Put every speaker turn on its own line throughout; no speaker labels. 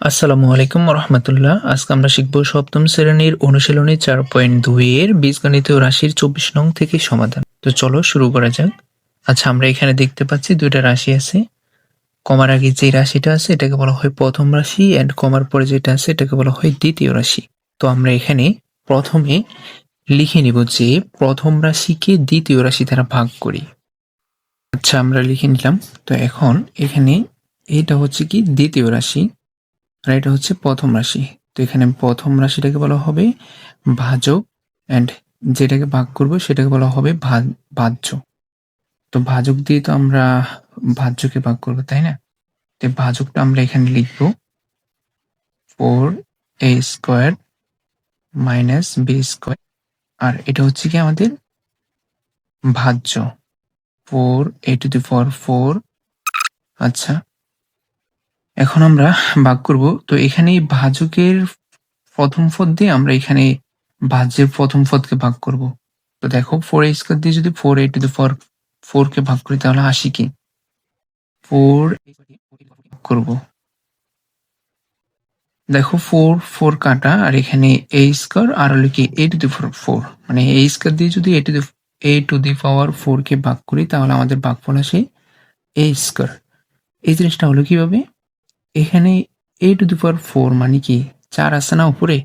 আসসালামু আলাইকুম রহমতুল্লাহ আজকে আমরা শিখব সপ্তম শ্রেণির অনুশীলনী চার পয়েন্ট দুই এর বীজগণিত রাশির চব্বিশ নং থেকে সমাধান। তো চলো শুরু করা যাক। আচ্ছা আমরা এখানে দেখতে পাচ্ছি দুইটা রাশি আছে। কমার আগে যে রাশিটা আছে, এটাকে বলা হয় প্রথম রাশি অ্যান্ড কমার পরে যেটা আছে, এটাকে বলা হয় দ্বিতীয় রাশি। তো আমরা এখানে প্রথমে লিখে নিব যে প্রথম রাশিকে দ্বিতীয় রাশি দ্বারা ভাগ করি। আচ্ছা আমরা লিখে নিলাম। তো এখন এখানে এটা হচ্ছে কি দ্বিতীয় রাশি। আর এটা হচ্ছে প্রথম রাশি। তো এখানে প্রথম রাশিটাকে বলা হবে ভাজক অ্যান্ড যেটাকে ভাগ করব সেটাকে বলা হবে ভাজ্য। তো ভাজক দিয়ে তো আমরা ভাজ্যকে ভাগ করব, তাই না? তো ভাজকটা আমরা এখানে লিখব four a square minus b square আর এটা হচ্ছে কি আমাদের ভাজ্য। Four a to the four four আচ্ছা। এখন আমরা ভাগ করব। তো এখানে ভাজকের প্রথম পদ দিয়ে আমরা এখানে ভাজ্যের প্রথম পদকে ভাগ করব। তো দেখো ফোর এ স্কোয়ার দিয়ে যদি four a to the four four কে ভাগ করি, তাহলে আসি কি? ফোর করব। দেখো ফোর ফোর কাটা, আর এখানে এ স্কোয়ার আর হলো কি a to the four four মানে এ স্কোয়ার দিয়ে যদি a to the a to the power four কে ভাগ করি, তাহলে আমাদের ভাগফল আসে এ স্কোয়ার এই জিনিসটা হলো কীভাবে? এখানে এ টু দি পাওয়ার ফোর মানে কি? চার আছে না উপরে?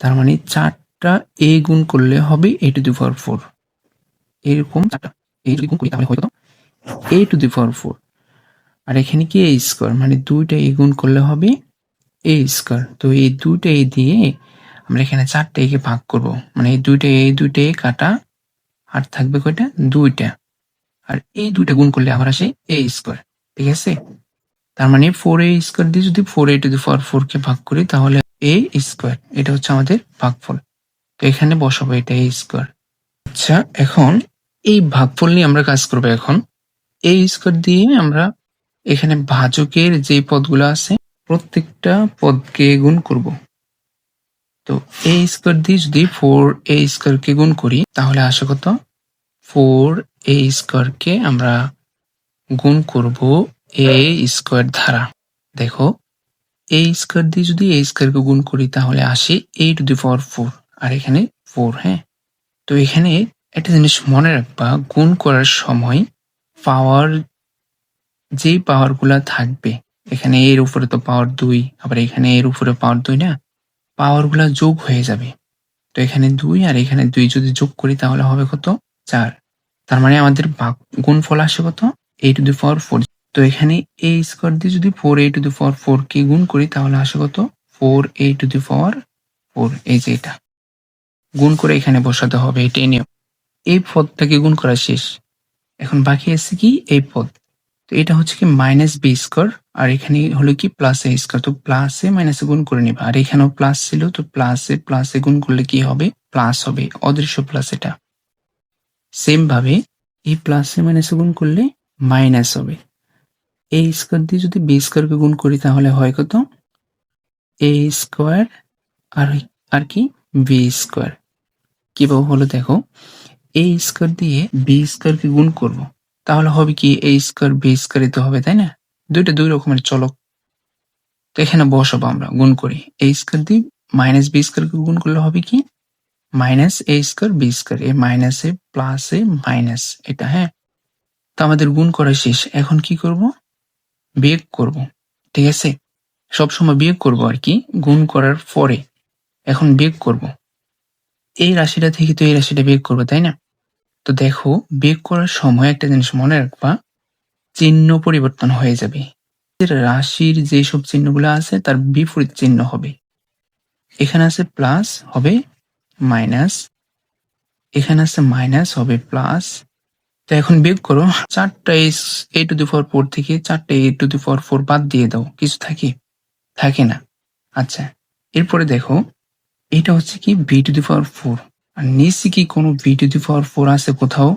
তার মানে চারটা এ গুণ করলে হবে এ টু দি পাওয়ার ফোর এরকম চারটা। এই যদি গুণ করি, তাহলে হয় কত এ টু দি পাওয়ার ফোর আর এখানে কি এ স্কোয়ার মানে দুইটা এ গুণ করলে হবে এ স্কোয়ার তো এই দুইটা এ দিয়ে আমরা এখানে চারটা একে ভাগ করব। মানে এই দুইটা এ দুইটা এ কাটা আর থাকবে কয়টা? দুইটা। আর এই দুইটা গুণ করলে আবার আসে এ স্কোয়ার ঠিক আছে? তার মানে ফোর এ স্কোয়ার দিয়ে যদি four a to the four four কে ভাগ করি, তাহলে এ স্কোয়ার এটা হচ্ছে আমাদের ভাগফল। তো এখানে বসাবো এটা এ স্কোয়ার আচ্ছা এখন এই ভাগফল নিয়ে আমরা কাজ করব এখন। এই স্কোয়ার দিয়ে আমরা এখানে ভাজকের যে পদগুলো আছে, প্রত্যেকটা পদকে গুণ করব। তো এ স্কোয়ার দিয়ে যদি ফোর এ স্কোয়ারকে গুণ করি, তাহলে আশা কত? ফোর এ স্কোয়ারকে আমরা গুণ করব এ স্কোয়ার দ্বারা দেখো এ স্কোয়ার দিয়ে যদি এ স্কোয়ারকে গুণ করি, তাহলে আসে এ টু দি পাওয়ার ফোর আর এখানে ফোর হ্যাঁ? তো এখানে একটা জিনিস মনে রাখবা, গুণ করার সময় পাওয়ার যে পাওয়ারগুলা থাকবে, এখানে এর উপরে তো পাওয়ার দুই, আবার এখানে এর উপরে পাওয়ার দুই না? পাওয়ারগুলা যোগ হয়ে যাবে। তো এখানে দুই আর এখানে দুই যদি যোগ করি, তাহলে হবে কত? চার। তার মানে আমাদের গুণফল আসে কত? এ টু দি পাওয়ার ফোর তো এখানে এ স্কোয়ার দিয়ে যদি four a to the power four কে গুণ করি, তাহলে আসে কত? Four a to the power four এই যে এটা। গুণ করে এখানে বসাতে হবে এটাই নিয়ম। এই পদটাকে গুণ করা শেষ। এখন বাকি আছে কি? এই পদ। তো এটা হচ্ছে কি মাইনাস বি স্কোয়ার আর এখানে হলো কি প্লাস এ স্কোয়ার তো প্লাস প্লাসে মাইনাসে গুণ করে নিবা। আর এখানেও প্লাস ছিল, তো প্লাসে প্লাসে গুণ করলে কি হবে? প্লাস হবে। অদৃশ্য প্লাস এটা। সেম ভাবে এই প্লাসে মাইনাসে গুণ করলে মাইনাস হবে। এ স্কোয়ার দিয়ে যদি বি স্কোয়ারকে গুণ করি তাহলে হয় কত? এ স্কোয়ার আর আর কি? বি স্কোয়ার কীভাবে হলো দেখো। এ স্কোয়ার দিয়ে বি স্কোয়ারকে গুণ করব, তাহলে হবে কি এ স্কোয়ার বি স্কোয়ারই তো হবে, তাই না? দুইটা দুই রকমের চলক। তো এখানে বসাবো আমরা, গুণ করি। এ স্কোয়ার দিয়ে মাইনাস বি স্কোয়ারকে গুণ করলে হবে কি? Minus a square b square a minus a plus a minus এটা হ্যাঁ? তো আমাদের গুণ করা শেষ। এখন কি করব? বিয়োগ করব, ঠিক আছে? সবসময় বিয়োগ করব আর কি, গুণ করার পরে এখন বিয়োগ করব। এই রাশিটা থেকে তো এই রাশিটা বিয়োগ করব, তাই না? তো দেখো, বিয়োগ করার সময় একটা জিনিস মনে রাখবা, চিহ্ন পরিবর্তন হয়ে যাবে। রাশির যেসব চিহ্নগুলো আছে, তার বিপরীত চিহ্ন হবে। এখানে আছে প্লাস হবে মাইনাস এখানে আছে মাইনাস হবে প্লাস তো এখন বিয়োগ করো, চারটা S a to the four four থেকে চারটা a to the four four বাদ দিয়ে দাও, কিছু থাকে থাকে না। আচ্ছা এরপরে দেখো, এটা হচ্ছে কি b to the power four আর নিচে কি কোনো b to the power four আছে কোথাও?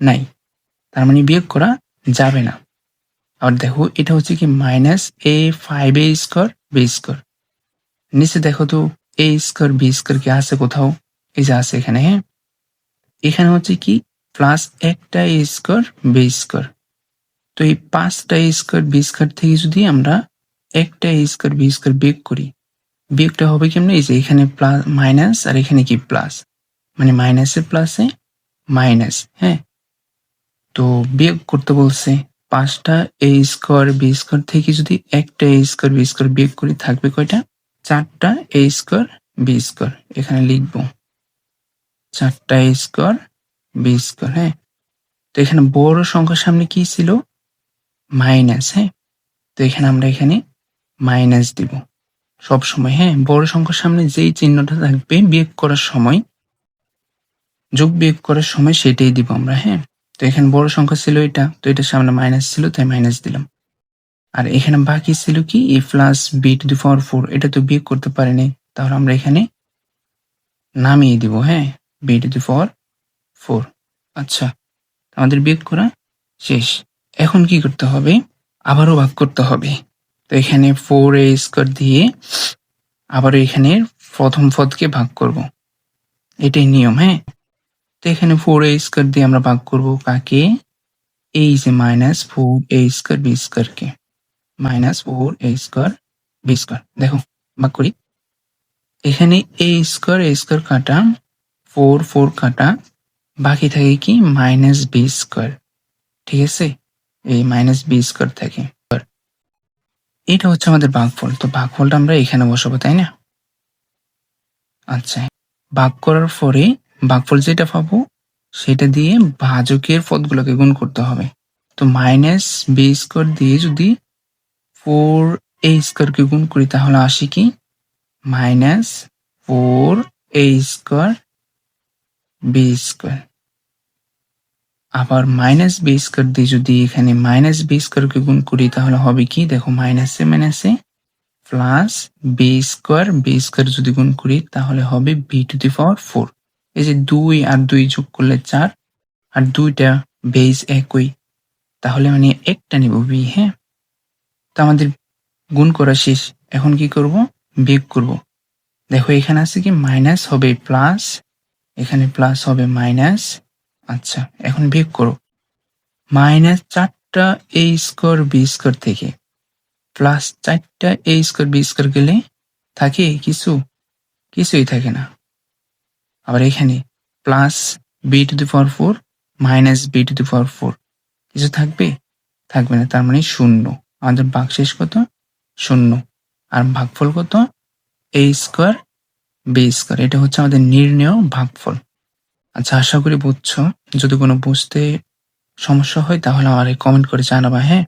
নাই। তার মানে বিয়োগ করা যাবে না। আবার দেখো, এটা হচ্ছে কি minus a five a square b square নিচে দেখো তো এ স্কোয়ার বি স্কোয়ার কি আছে কোথাও? এই যে আছে এখানে হ্যাঁ। এখানে হচ্ছে কি প্লাস একটা এ স্কোয়ার বি স্কোয়ার তো এই পাঁচটা এ স্কোয়ার বি স্কোয়ার থেকে যদি আমরা একটা এ স্কোয়ার বি স্কোয়ার বিয়োগ করি, বিয়োগটা হবে কেমনে? এই যে এখানে প্লাস মাইনাস আর এখানে কি প্লাস মানে মাইনাসে প্লাসে মাইনাস হ্যাঁ? তো বিয়োগ করতে বলছে, পাঁচটা এ স্কোয়ার বি স্কোয়ার থেকে যদি একটা এ স্কোয়ার বি স্কোয়ার বিয়োগ করি, থাকবে কয়টা? চারটা এ স্কোয়ার বি স্কোয়ার এখানে লিখব। চারটা এ স্কোয়ার বি স্কোয়ার হ্যাঁ। তো এখানে বড় সংখ্যার সামনে কি ছিল? মাইনাস হ্যাঁ। তো এখানে আমরা এখানে মাইনাস দিব। সব সময় হ্যাঁ বড় সংখ্যার সামনে যেই চিহ্নটা থাকবে বিয়োগ করার সময়, যোগ বিয়োগ করার সময় সেটাই দিব আমরা হ্যাঁ। তো এখানে বড় সংখ্যা ছিল এটা, তো এটার সামনে মাইনাস ছিল, তাই মাইনাস দিলাম। আর এখানে বাকি ছিল কি? A plus b to the power four, এটা তো বিয়োগ করতে পারিনি। তাহলে আমরা এখানে নামিয়ে দিব হ্যাঁ b to the power four. আচ্ছা আমাদের বিয়োগ করা শেষ। এখন কি করতে হবে? আবারও ভাগ করতে হবে। তো এখানে ফোর এ স্কোয়ার দিয়ে আবারও এখানে প্রথম পদকে ভাগ করব। এটাই নিয়ম হ্যাঁ? তো এখানে ফোর এ স্কোয়ার দিয়ে আমরা ভাগ করব কাকে? এই যে minus four a square b স্কোয়ারকে minus four a square b square দেখো, ভাগ করি। এখানে এ স্কোয়ার এ স্কোয়ার কাটা ফোর ফোর কাটা বাকি থাকে কি? Minus b square. ঠিক আছে? এই মাইনাস বি স্কোয়ার থাকে। এটা হচ্ছে আমাদের ভাগফল তো ভাগফলটা আমরা এখানে বসাবো, তাই না? আচ্ছা। ভাগ করার পরে ভাগফল যেটা পাবো, সেটা দিয়ে ভাজকের পদগুলোকে গুণ করতে হবে। তো মাইনাস বি স্কোয়ার দিয়ে যদি ফোর এ স্কোয়ারকে গুণ করি, তাহলে আসি কি? Minus four a square b square আবার মাইনাস বি স্কোয়ার দিয়ে যদি এখানে মাইনাস বি স্কোয়ারকে গুণ করি, তাহলে হবে কি? দেখো মাইনাসে মাইনাসে plus b square b square যদি গুণ করি, তাহলে হবে b to the power four এই যে দুই আর দুই যোগ করলে চার, আর দুইটা বেস একই। তাহলে মানে একটা নিব বি হ্যাঁ? তো আমাদের গুণ করা শেষ। এখন কি করব? বিয়োগ করব। দেখো এখানে আছে কি? মাইনাস হবে প্লাস এখানে প্লাস হবে মাইনাস আচ্ছা এখন বিয়োগ করো। মাইনাস চারটা এ স্কোয়ার বি স্কোয়ার থেকে। প্লাস চারটা এ স্কোয়ার বি স্কোয়ার গেলে থাকে কিছু। কিছুই থাকে না। আবার এখানে plus b to the power four minus b to the power four কিছু থাকবে? থাকবে না, তার মানে শূন্য। আমাদের ভাগ শেষ কত? শূন্য। আর ভাগফল কত? এ স্কোয়ার বি করে। এটা হচ্ছে আমাদের নির্ণয় ভাগফল। আচ্ছা আশা করি বুঝছ। যদি কোনো বুঝতে সমস্যা হয়, তাহলে আমার কমেন্ট করে জানাবা হ্যাঁ?